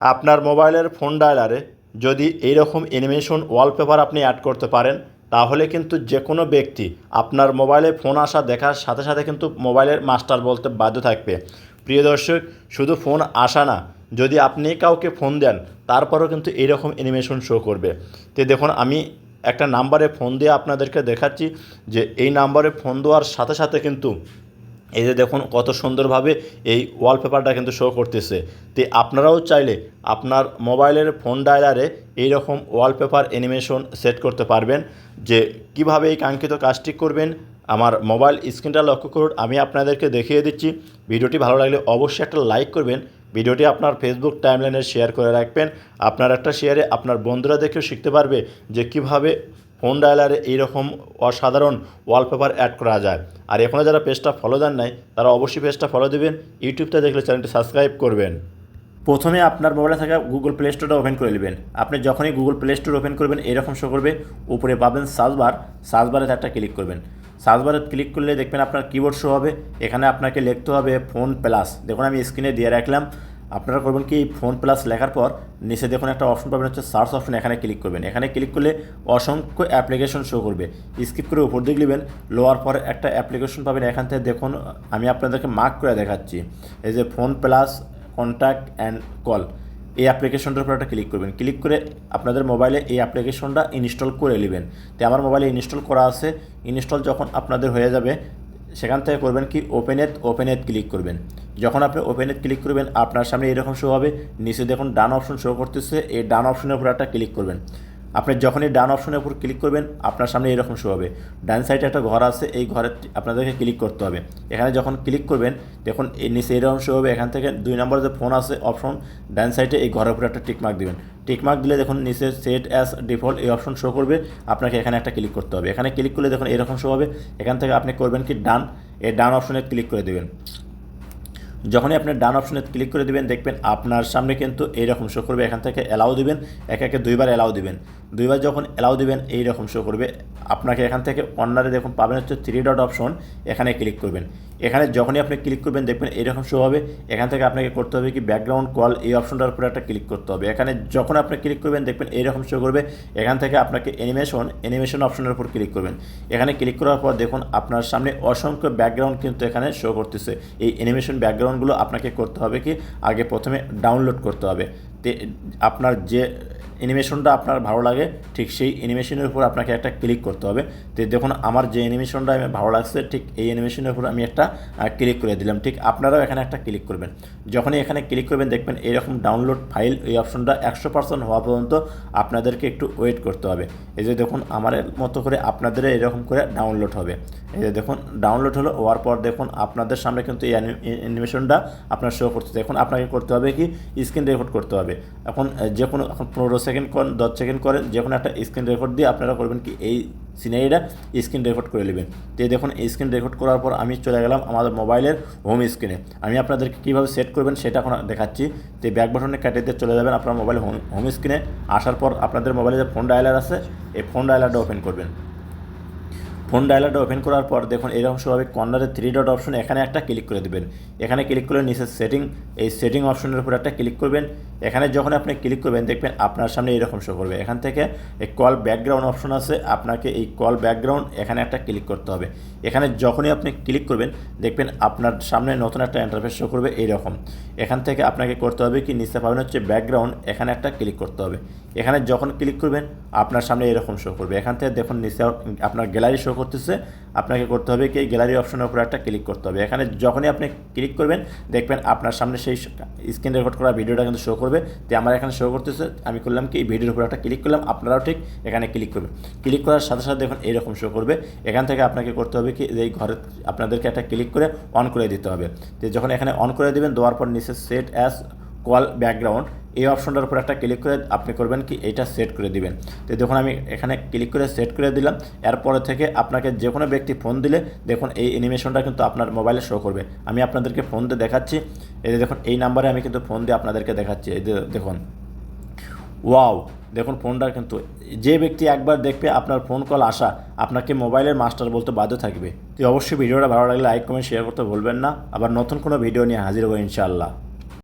আপনার মোবাইলের ফোন ডায়ালারে যদি এইরকম অ্যানিমেশন ওয়ালপেপার আপনি অ্যাড করতে পারেন, তাহলে কিন্তু যে কোনো ব্যক্তি আপনার মোবাইলে ফোন আসা দেখার সাথে সাথে কিন্তু মোবাইলের মাস্টার বলতে বাধ্য থাকবে। প্রিয় দর্শক, শুধু ফোন আসা না, যদি আপনি কাউকে ফোন দেন, তারপরেও কিন্তু এইরকম অ্যানিমেশন শো করবে। তো দেখুন, আমি একটা নাম্বারে ফোন দিয়ে আপনাদেরকে দেখাচ্ছি যে এই নাম্বারে ফোন দেওয়ার সাথে সাথে কিন্তু এই যে দেখুন কত সুন্দরভাবে এই ওয়ালপেপারটা কিন্তু শো করতেছে। তো আপনারাও চাইলে আপনার মোবাইলের ফোন ডায়ালারে এইরকম ওয়ালপেপার অ্যানিমেশন সেট করতে পারবেন, যে কীভাবে এই কাঙ্ক্ষিত কাজটি করবেন। আমার মোবাইল স্ক্রিনটা লক্ষ্য করুন, আমি আপনাদেরকে দেখিয়ে দিচ্ছি। ভিডিওটি ভালো লাগলে অবশ্যই একটা লাইক করবেন। ভিডিওটি আপনার ফেসবুক টাইমলাইনে শেয়ার করে রাখবেন। আপনার একটা শেয়ারে আপনার বন্ধুরা দেখেও শিখতে পারবে যে কীভাবে ফোন ডায়ালারে এইরকম অসাধারণ ওয়ালপেপার অ্যাড করা যায়। আর এখনও যারা পেজটা ফলো দেন নাই, তারা অবশ্যই পেজটা ফলো দেবেন ইউটিউবটা দেখলে চ্যানেলটি সাবস্ক্রাইব করবেন। প্রথমে আপনার মোবাইলে থাকা গুগল প্লে স্টোরটা ওপেন করে নেবেন। আপনি যখনই গুগল প্লে স্টোর ওপেন করবেন, এরকম শো করবে, উপরে পাবেন সার্চ বার সার্চ বারে একটা ক্লিক করবেন। সার্চ বারে ক্লিক করলে দেখবেন আপনার কিবোর্ড শো হবে, এখানে আপনাকে লিখতে হবে ফোন প্লাস দেখুন, আমি স্ক্রিনে দিয়ে রাখলাম। আপনারা করবেন কি ফোন প্লাস লেখার পর নিচে দেখুন একটা অপশন পাবেন হচ্ছে সার্চ অপশন এখানে ক্লিক করবেন। এখানে ক্লিক করলে অসংখ্য অ্যাপ্লিকেশন শো করবে। স্কিপ করে উপর দিকে নেবেন লোয়ার পরে একটা অ্যাপ্লিকেশন পাবেন। এখান থেকে দেখুন, আমি আপনাদেরকে মার্ক করে দেখাচ্ছি। এই যে phone plus contact and call এই অ্যাপ্লিকেশনটার উপর একটা ক্লিক করবেন। ক্লিক করে আপনাদের মোবাইলে এই অ্যাপ্লিকেশনটা ইনস্টল করে নেবেন। তো আমার মোবাইলে ইনস্টল করা আছে। ইনস্টল যখন আপনাদের হয়ে যাবে সেখান থেকে করবেন কি? ওপেন এত ওপেন এত ক্লিক করবেন। যখন আপনি ওপেন এত ক্লিক করবেন, আপনার সামনে এরকম শো হবে। নিচে দেখুন, ডান অপশন শো করতেছে। এই ডান অপশনের উপর একটা ক্লিক করবেন। আপনি যখনই ডান অপশনের উপর ক্লিক করবেন, আপনার সামনে এরকম শো হবে। ডান সাইডে একটা ঘর আছে, এই ঘরে আপনাদেরকে ক্লিক করতে হবে। এখানে যখন ক্লিক করবেন, দেখুন এই নিচে এরকম শো হবে, এখান থেকে দুই নম্বর যে ফোন আছে অপশন ডান সাইডে এই ঘরের উপরে একটা টিকমার্ক দিবেন। টিকমার্ক দিলে দেখুন নিচে সেট অ্যাজ ডিফল্ট এই অপশন শো করবে, আপনাকে এখানে একটা ক্লিক করতে হবে। এখানে ক্লিক করলে দেখুন এরকম শো হবে, এখান থেকে আপনি করবেন কি, ডান, এই ডান অপশনে ক্লিক করে দেবেন। যখনই আপনি ডান অপশনে ক্লিক করে দিবেন, দেখবেন আপনার সামনে কিন্তু এইরকম শো করবে। এখান থেকে অ্যালাউ দিবেন, একে একে দুইবার অ্যালাউ দিবেন। দুইবার যখন অ্যালাউ দিবেন, এইরকম শো করবে। আপনাকে এখান থেকে কর্নারে দেখুন, পাবেন হচ্ছে থ্রি ডট অপশন এখানে ক্লিক করবেন। এখানে যখনই আপনি ক্লিক করবেন, দেখবেন এইরকম শো হবে। এখান থেকে আপনাকে করতে হবে কি ব্যাকগ্রাউন্ড কল এই অপশনটার উপরে একটা ক্লিক করতে হবে। এখানে যখন আপনি ক্লিক করবেন, দেখবেন এইরকম শো করবে। এখান থেকে আপনাকে অ্যানিমেশন অ্যানিমেশন অপশনের উপর ক্লিক করবেন। এখানে ক্লিক করার পর দেখুন, আপনার সামনে অসংখ্য ব্যাকগ্রাউন্ড কিন্তু এখানে শো করতেছে। এই অ্যানিমেশন ব্যাকগ্রাউন্ডগুলো আপনাকে করতে হবে কি? আগে প্রথমে ডাউনলোড করতে হবে। আপনার যে অ্যানিমেশনটা আপনার ভালো লাগে, ঠিক সেই অ্যানিমেশনের উপর আপনাকে একটা ক্লিক করতে হবে। তো দেখুন, আমার যে অ্যানিমেশনটা ভালো লাগছে, ঠিক এই অ্যানিমেশনের উপর আমি একটা ক্লিক করে দিলাম। ঠিক আপনারাও এখানে একটা ক্লিক করবেন। যখনই এখানে ক্লিক করবেন, দেখবেন এরকম ডাউনলোড ফাইল এই অপশনটা একশো পার্সেন্ট হওয়া পর্যন্ত আপনাদেরকে একটু ওয়েট করতে হবে। এই যে দেখুন, আমার মতো করে আপনাদের এরকম করে ডাউনলোড হবে। এই যে দেখুন, ডাউনলোড হলো, হওয়ার পর দেখুন, আপনাদের সামনে কিন্তু এই অ্যানিমেশনটা আপনার শো করতে এখন আপনাকে করতে হবে কি স্ক্রিন রেকর্ড করতে হবে। এখন যে কোনো, এখন পনেরো সেকেন্ড করেন দশ সেকেন্ড করেন যে কোনো একটা স্ক্রিন রেকর্ড দিয়ে আপনারা করবেন কি, এই সিনারিটা স্ক্রিন রেকর্ড করে নেবেন। তো দেখুন স্ক্রিন রেকর্ড করার পর আমি চলে গেলাম আমাদের মোবাইলের হোম স্ক্রিনে আমি আপনাদেরকে কীভাবে সেট করবেন সেটা এখন দেখাচ্ছি। তো ব্যাক বাটনে ক্যাটেতে চলে যাবেন আপনার মোবাইল হোম হোম স্ক্রিনে আসার পর আপনাদের মোবাইলে যে ফোন ডায়ালার আছে, এই ফোন ডায়ালারটা ওপেন করবেন। ফোন ডায়ালারটা ওপেন করার পর দেখুন এরকম স্বাভাবিক কর্নারে থ্রি ডট অপশন এখানে একটা ক্লিক করে দেবেন। এখানে ক্লিক করলে নিচে সেটিং এই সেটিং অপশনের উপর একটা ক্লিক করবেন। এখানে যখন আপনি ক্লিক করবেন, দেখবেন আপনার সামনে এরকম শো করবে। এখান থেকে এই কল ব্যাকগ্রাউন্ড অপশন আছে, আপনাকে এই কল ব্যাকগ্রাউন্ড এখানে একটা ক্লিক করতে হবে। এখানে যখনই আপনি ক্লিক করবেন, দেখবেন আপনার সামনে নতুন একটা ইন্টারফেস শো করবে এইরকম এখান থেকে আপনাকে করতে হবে কি, নিচে পাবেন হচ্ছে ব্যাকগ্রাউন্ড এখানে একটা ক্লিক করতে হবে। এখানে যখন ক্লিক করবেন, আপনার সামনে এরকম শো করবে। এখান থেকে দেখুন নিচে আপনার গ্যালারি শো করতেছে, আপনাকে করতে হবে কি গ্যালারি অপশনের উপর একটা ক্লিক করতে হবে। এখানে যখনই আপনি ক্লিক করবেন, দেখবেন আপনার সামনে সেই স্ক্রিন রেকর্ড করা ভিডিওটা কিন্তু শো করবে। তো আমার এখানে শো করতেছে, আমি করলাম কি এই ভিডিওর উপর একটা ক্লিক করলাম, আপনারাও ঠিক এখানে ক্লিক করবেন। ক্লিক করার সাথে সাথে দেখুন এইরকম শো করবে। এখান থেকে আপনাকে করতে হবে কি এই ঘরে আপনাদেরকে একটা ক্লিক করে অন করে দিতে হবে। তো যখন এখানে অন করে দেবেন, দেওয়ার পর নিচে সেট অ্যাজ কল ব্যাকগ্রাউন্ড এই অপশনটার উপর একটা ক্লিক করে আপনি করবেন কি, এইটা সেট করে দিবেন। তো দেখুন আমি এখানে ক্লিক করে সেট করে দিলাম। এরপরে থেকে আপনাকে যে কোনো ব্যক্তি ফোন দিলে দেখুন এই অ্যানিমেশনটা কিন্তু আপনার মোবাইলে শো করবে। আমি আপনাদেরকে ফোন দিয়ে দেখাচ্ছি। এই দেখুন, এই নাম্বারে আমি কিন্তু ফোন দিয়ে আপনাদেরকে দেখাচ্ছি। এই দেখুন ওয়াও দেখুন ফোনটা কিন্তু, যে ব্যক্তি একবার দেখবে আপনার ফোন কল আসা, আপনাকে মোবাইলের মাস্টার বলতে বাধ্য থাকবে। তো অবশ্যই ভিডিওটা ভালো লাগলে লাইক কমেন্ট শেয়ার করতে ভুলবেন না। আবার নতুন কোনো ভিডিও নিয়ে হাজির হব ইনশাআল্লাহ।